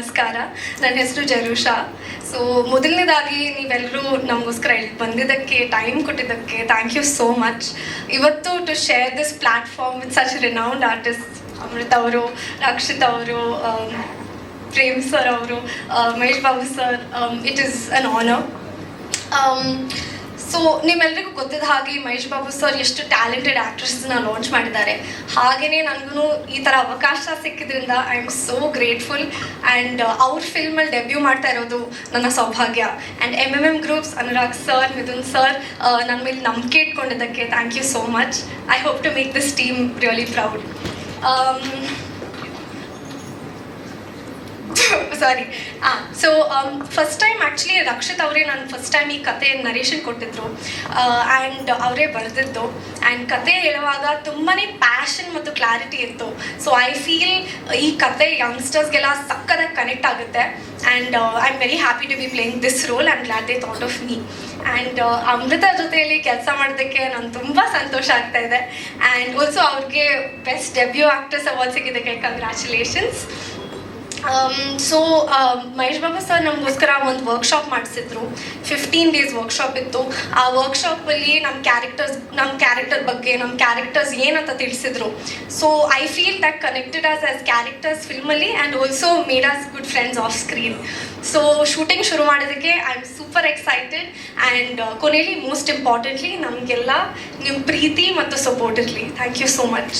ನಮಸ್ಕಾರ. ನನ್ನ ಹೆಸರು ಜರುಷಾ ಸೊ ಮೊದಲನೇದಾಗಿ ನೀವೆಲ್ಲರೂ ನಮಗೋಸ್ಕರ ಇಲ್ಲಿ ಬಂದಿದ್ದಕ್ಕೆ ಟೈಮ್ ಕೊಟ್ಟಿದ್ದಕ್ಕೆ ಥ್ಯಾಂಕ್ ಯು ಸೋ ಮಚ್ ಇವತ್ತು to share this platform with such renowned artist Amrita ಅವರು, ರಕ್ಷಿತ್ ಅವರು ಪ್ರೇಮ್ ಸರ್ ಅವರು Mahesh Babu sir it is an honour so ನಿಮ್ಮೆಲ್ರಿಗೂ ಗೊತ್ತಿದ್ದ ಹಾಗೆ ಮಹೇಶ್ ಬಾಬು ಸರ್ ಎಷ್ಟು ಟ್ಯಾಲೆಂಟೆಡ್ ಆ್ಯಕ್ಟ್ರೆಸ್ನ ಲಾಂಚ್ ಮಾಡಿದ್ದಾರೆ. ಹಾಗೆಯೇ ನನಗೂ ಈ ಥರ ಅವಕಾಶ ಸಿಕ್ಕಿದ್ರಿಂದ I am so grateful and ಅವ್ರ ಫಿಲ್ಮಲ್ಲಿ ಡೆಬ್ಯೂ ಮಾಡ್ತಾ ಇರೋದು ನನ್ನ ಸೌಭಾಗ್ಯ. And M M M groups Anurag sir Mithun sir ನನ್ನ ಮೇಲೆ ನಂಬಿಕೆ ಇಟ್ಕೊಂಡಿದ್ದಕ್ಕೆ thank you so much I hope to make this team really proud sorry ah so first time actually Rakshit ಅವರೇ ನಾನು ಫಸ್ಟ್ ಟೈಮ್ ಈ ಕತೆ ನರೇಷನ್ ಕೊಟ್ಟಿದ್ರು. And ಅವರೇ ಬರೆದಿದ್ದು. ಆ್ಯಂಡ್ ಕತೆ ಹೇಳುವಾಗ ತುಂಬಾ ಪ್ಯಾಷನ್ ಮತ್ತು ಕ್ಲಾರಿಟಿ ಇತ್ತು. ಸೊ ಐ ಫೀಲ್ ಈ ಕತೆ ಯಂಗ್ಸ್ಟರ್ಸ್ಗೆಲ್ಲ ಸಕ್ಕದಾಗಿ ಕನೆಕ್ಟ್ ಆಗುತ್ತೆ. And I am very happy to be playing this role and glad they thought of me and Amrita ಜೊತೆಯಲ್ಲಿ ಕೆಲಸ ಮಾಡೋದಕ್ಕೆ ನಾನು ತುಂಬ ಸಂತೋಷ ಆಗ್ತಾ ಇದೆ. ಆ್ಯಂಡ್ ಆಲ್ಸೋ ಅವ್ರಿಗೆ best debut actors award ಸಿಕ್ಕಿದ್ದಕ್ಕೆ congratulations so Mahesh Baba sir ನಮಗೋಸ್ಕರ ಒಂದು ವರ್ಕ್ಶಾಪ್ ಮಾಡಿಸಿದ್ರು. ಫಿಫ್ಟೀನ್ ಡೇಸ್ ವರ್ಕ್ಶಾಪ್ ಇತ್ತು. ಆ ವರ್ಕ್ಶಾಪಲ್ಲಿ ನಮ್ಮ ಕ್ಯಾರೆಕ್ಟರ್ಸ್ ನಮ್ಮ ಕ್ಯಾರೆಕ್ಟರ್ ಬಗ್ಗೆ ನಮ್ಮ ಕ್ಯಾರೆಕ್ಟರ್ಸ್ ಏನಂತ ತಿಳಿಸಿದ್ರು. So I feel that connected us as characters ಫಿಲ್ಮಲ್ಲಿ and also made us good friends off screen so shooting ಶುರು ಮಾಡೋದಕ್ಕೆ I am super excited and ಕೊನೆಯಲ್ಲಿ ಮೋಸ್ಟ್ ಇಂಪಾರ್ಟೆಂಟ್ಲಿ ನಮಗೆಲ್ಲ ನಿಮ್ಮ ಪ್ರೀತಿ ಮತ್ತು ಸಪೋರ್ಟ್ ಇರಲಿ. Thank you so much